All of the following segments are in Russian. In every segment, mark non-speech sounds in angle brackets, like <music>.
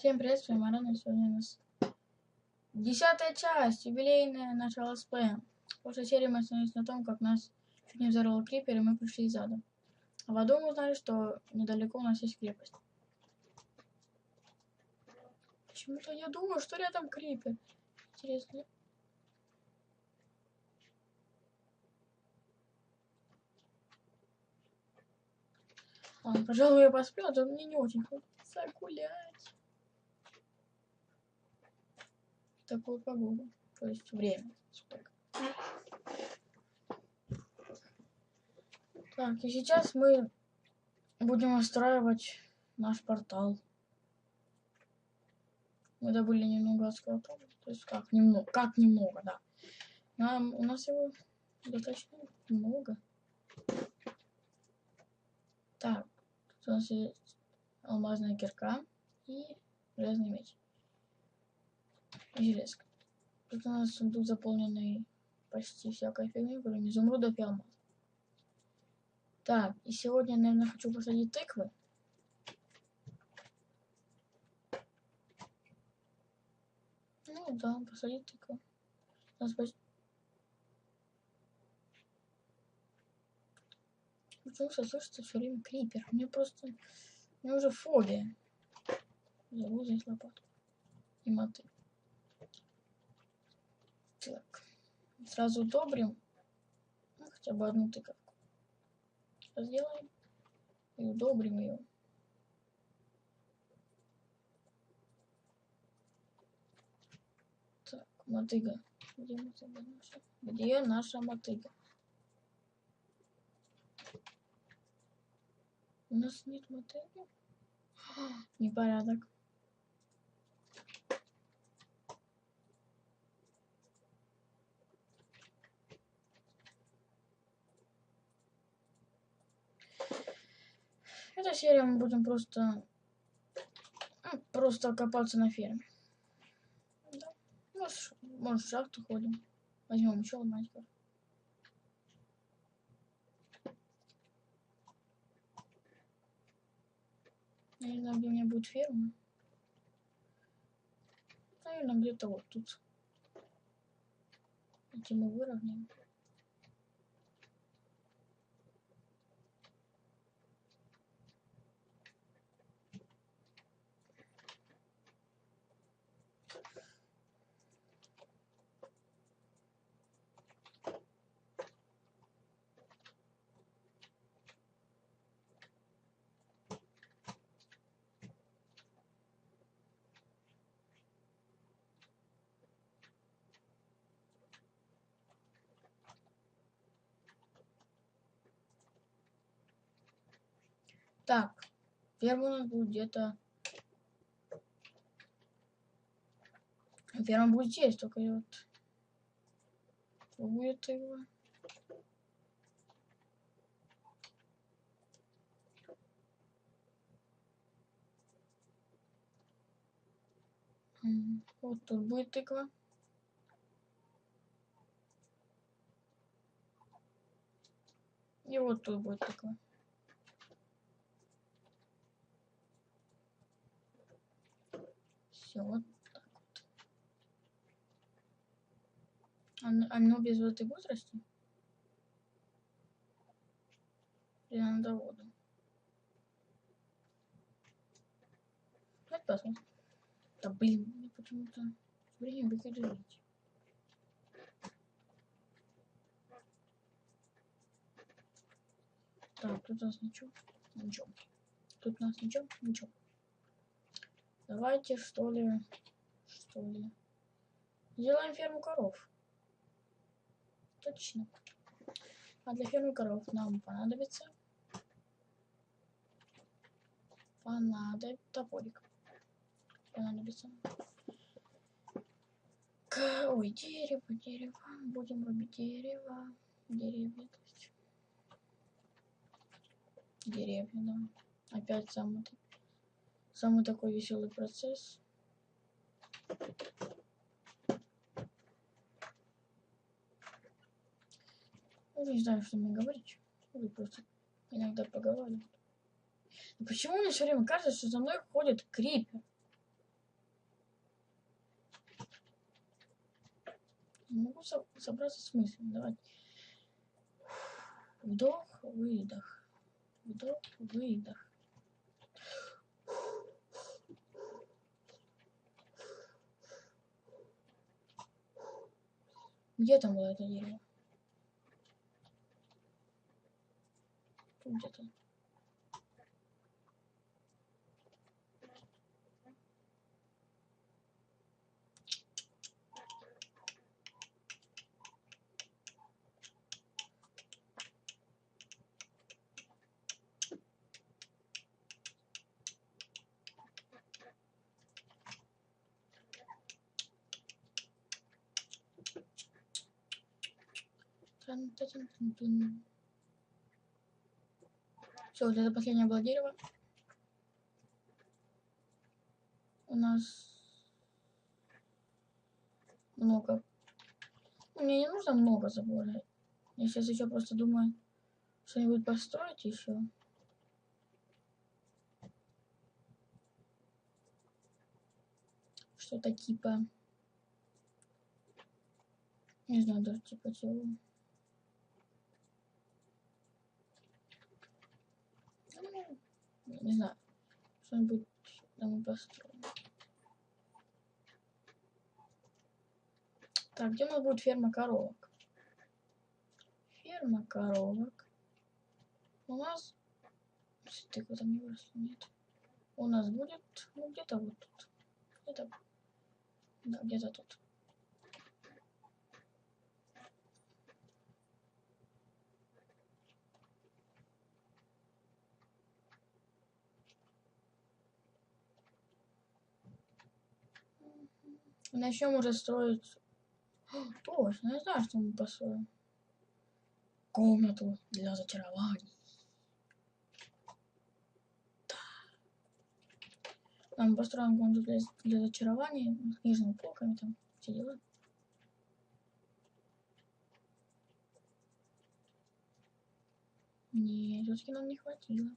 Всем привет, с вами Марана. Сегодня у нас десятая часть, юбилейная наша ЛСП. В прошлой серии мы остановились на том, как нас чуть не взорвал крипер, и мы пришли из ада. А в аду мы узнали, что недалеко у нас есть крепость. Почему-то я думаю, что рядом крипер. Интересно. Ладно, пожалуй, я посплю, а то мне не очень хочется гулять. Такую погоду. То есть время. Сколько. Так, и сейчас мы будем устраивать наш портал. Мы добыли немного адского То есть как немного, как немного, да. Нам, у нас его достаточно много. Так, тут у нас есть алмазная кирка и железный меч железка. Тут у нас сундук заполненный почти всякой фигней, кроме изумрудов и алмаз. Так, и сегодня, наверное, хочу посадить тыквы. Ну да, посадить тыквы. Нас почти... Почему слышится все время крипер? Мне просто... Мне уже фобия. Забыл здесь лопату. И мотыль. Так. Сразу удобрим. Ну, хотя бы одну тыковку. Сделаем. И удобрим ее. Так, мотыга. Где мотыга наша? Где наша мотыга? У нас нет мотыги? <gasps> Непорядок. Эта серия мы будем просто ну, просто копаться на ферме. Да. Может, может в шахту ходим. Возьмем еще ломатиков. Я не знаю, где у меня будет ферма. Наверное, где-то вот тут. Эти мы выровняем. Так, ферма у нас будет где-то... Ферма будет здесь, только вот... Будет его... Вот тут будет тыква. И вот тут будет тыква. Все, вот так вот. Оно, оно без воды будет расти? Или надо воду? Давайте посмотрим. Да блин, мне почему-то время выходить. Так, тут у нас ничего. Ничего. Тут у нас ничего, ничего. Давайте, что ли, что ли, сделаем ферму коров. Точно. А для фермы коров нам понадобится понадобится топорик. Понадобится. К... Ой, дерево, дерево. Будем рубить дерево. Деревья. Деревья, да. Опять самый Самый такой веселый процесс. Я не знаю, что мне говорить. Или просто иногда поговорю. Почему мне все время кажется, что за мной ходит крипер? Не могу собраться с мыслями. Давайте. Вдох, выдох. Вдох, выдох. Где там было это дерево? Где-то. Все, вот это последнее было дерево. У нас много. Ну, Мне не нужно много забора. Я сейчас еще просто думаю, что-нибудь построить еще. Что-то типа... Не знаю, даже типа чего. Ну, Не знаю. Что-нибудь там построим. Так, где у нас будет ферма коровок? Ферма коровок. У нас... Тыква там не выросла, нет. У нас будет, ну, где-то вот тут. Где-то... Да, где-то тут. Начнем уже строить... Точно, <gasps> я знаю, что мы построим. Комнату для зачарований. Да. Там построим комнату для, для зачарований, с книжными полками там, все дела. Нет, все-таки нам не хватило.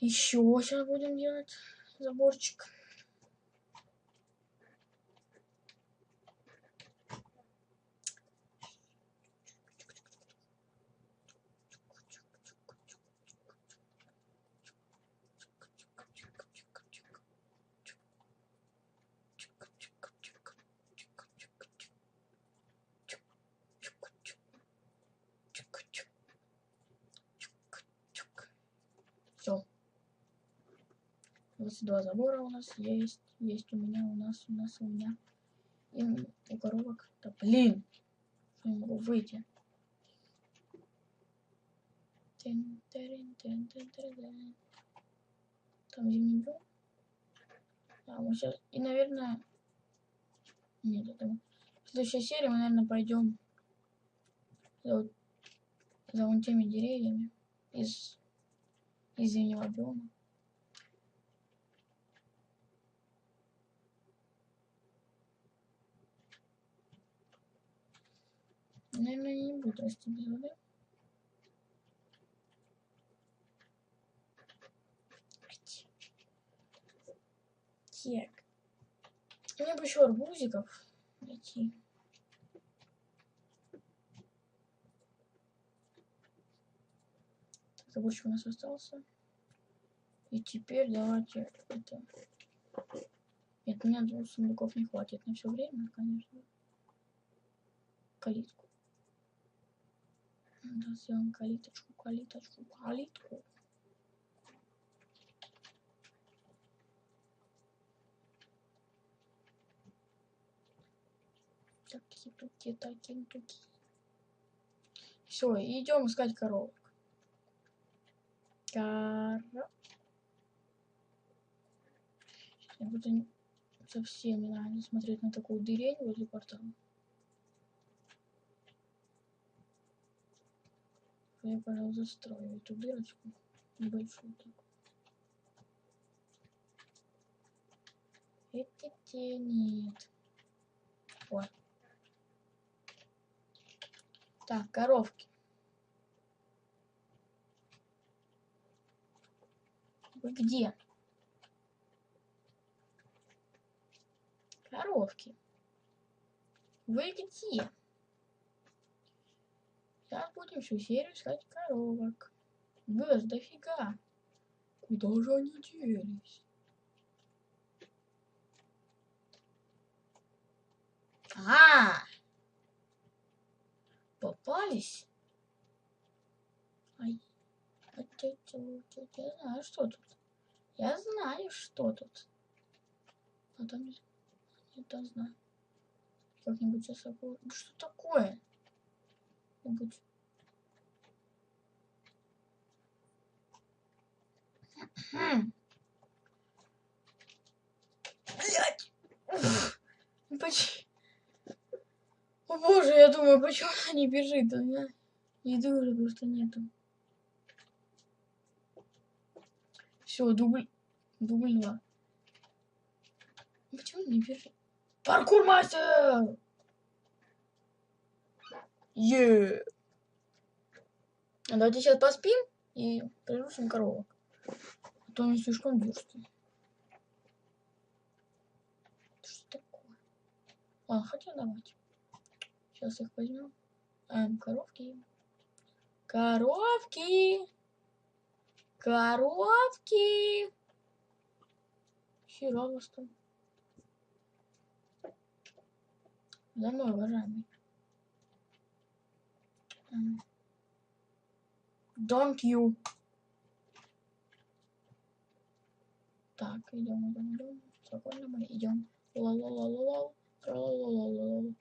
Еще сейчас будем делать заборчик. 22 забора у нас есть. Есть у меня, у нас, у нас, у меня. И у коровок. Да блин! Я могу выйти. Там зимний биом. Да, мы сейчас... И, наверное... Нет, это... В следующей серии мы, наверное, пойдем за, за вон теми деревьями из, из зимнего биома. Наверное, не будут расти без воды. Так. Мне бы еще арбузиков найти. Так, заборчик у нас остался. И теперь давайте это... Нет, у меня двух сундуков не хватит на все время, конечно. Калитку. Да, сделаем калиточку, калиточку, калитку. Таки-туки, таки-туки. Все, идем искать коровок. Кора. Я буду совсем не нравится смотреть на такую дырень возле портала. Я, пожалуй, застрою эту дырочку небольшую так. Это те нет. Ой. Так, коровки. Вы где? Коровки. Вы где? Сейчас будем всю серию искать коровок. Ж дофига. Куда же они делись? А, попались. Ай, я знаю, что тут. Я знаю, что тут. А там не, то знаю. Как-нибудь забыл. Ну, Что такое? Нибудь. Хм. Блять! Почему? О боже, я думаю, почему она не бежит? У меня еды уже просто нету. Все, дубль. Дубль два. Почему не бежит? Паркур мастер! Е. Давайте сейчас поспим и приручим коровок. А то они слишком дурствые. Что такое? А, хотя давайте. Сейчас их возьмем. Эм, коровки. Коровки! Коровки! Хера вас там. За мной, уважаемый. Don't you. Так, идем, идем, идем. Спокойно мы идем. Ла-ла-ла-ла-ла. Ла-ла-ла-ла-ла.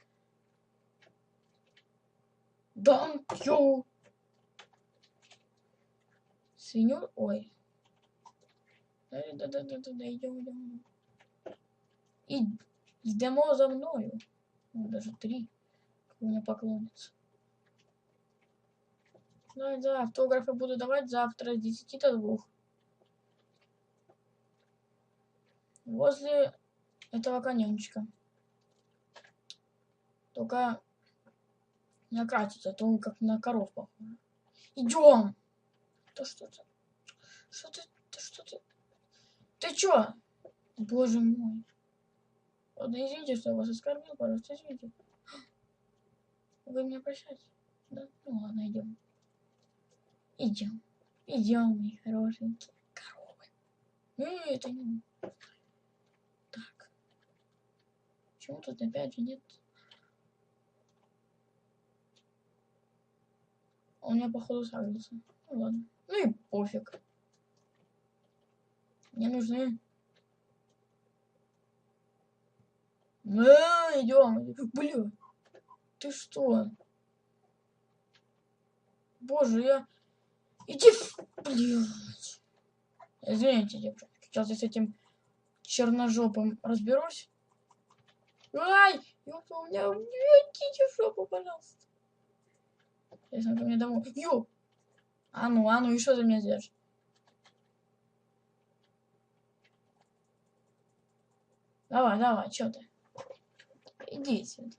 Don't you. Свиню, ой. Да-да-да-да-да, идем, идем. И идемо за мною. Ну, даже три. У меня поклонница. Да, да, автографы буду давать завтра с 10 до 2. Возле этого коненчика. Только не ократится, а то он как на коров похож. Идем! Да что ты? Что ты? Да что ты? Ты чё? Боже мой. Ладно, извините, что я вас оскорбил, пожалуйста, извините. Вы меня прощаете? Да? Ну ладно, идем. Идем. Идем, мои хорошенькие коровы. Э, это не... Так. Почему тут опять же нет? Он меня, походу, сагрился. Ну ладно. Ну и пофиг. Мне нужны... А, идем. Бля. Ты что? Боже, я... Иди в... Блядь. Извините, девчонки. Сейчас я с этим черножопым разберусь. Ай! Ёпта, у меня... Идите в жопу, пожалуйста. Если он ко мне домой. Ёп! А ну, а ну, и что ты мне сделаешь? Давай, давай, чё ты? Иди сюда.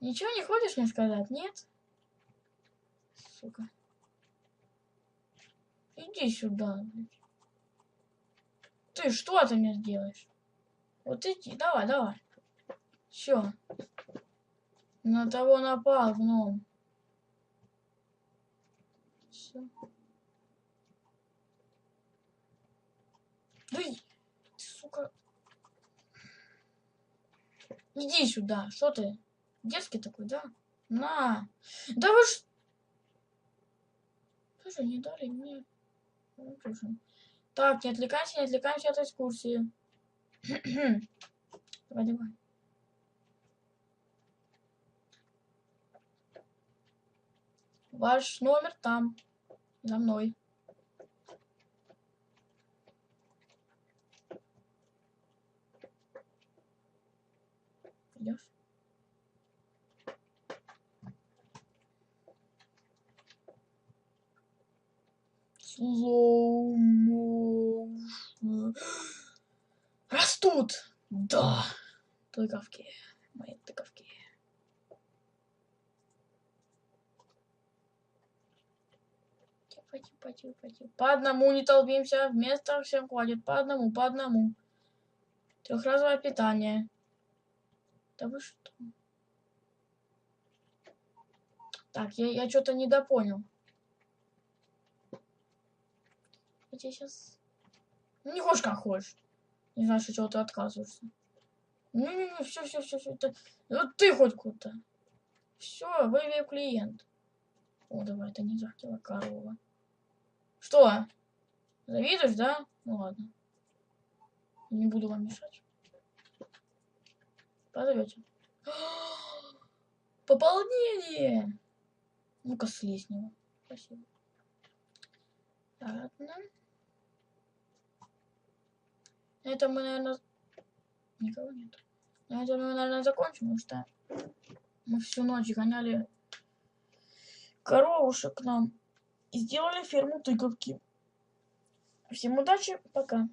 Ничего не хочешь мне сказать, нет? Сука. Иди сюда, блядь. Ты что ты мне сделаешь? Вот иди, давай, давай. Все. На того напал гном. Все. И- сука. Иди сюда. Что ты? Детский такой, да? На. Да вы ж... Тоже не дали мне. Ну, тоже. Так, не отвлекайся, не отвлекаемся от экскурсии. <clears throat> давай, давай. Ваш номер там. За мной. Идешь? Растут! Да! Тыковки. Мои тыковки. Типа, типа, типа. По одному не толпимся. Вместо всем хватит. По одному, по одному. Трехразовое питание. Да вы что? Так, я, я что-то недопонял. Я сейчас... Ну, не хочешь, как хочешь. Не знаю, что чего ты отказываешься. Не-не-не, все, все, все, все. Это... Вот ты хоть куда. Все, вывей клиент. О, давай, это не захотела корова. Что? Завидуешь, да? Ну ладно. Не буду вам мешать. Позовете. <gasps> Пополнение! Ну-ка, слезь него. Спасибо. Ладно. На этом мы, наверное... Никого нет. На этом мы, наверное, закончим, потому что мы всю ночь гоняли коровушек к нам и сделали ферму тыковки. Всем удачи, пока.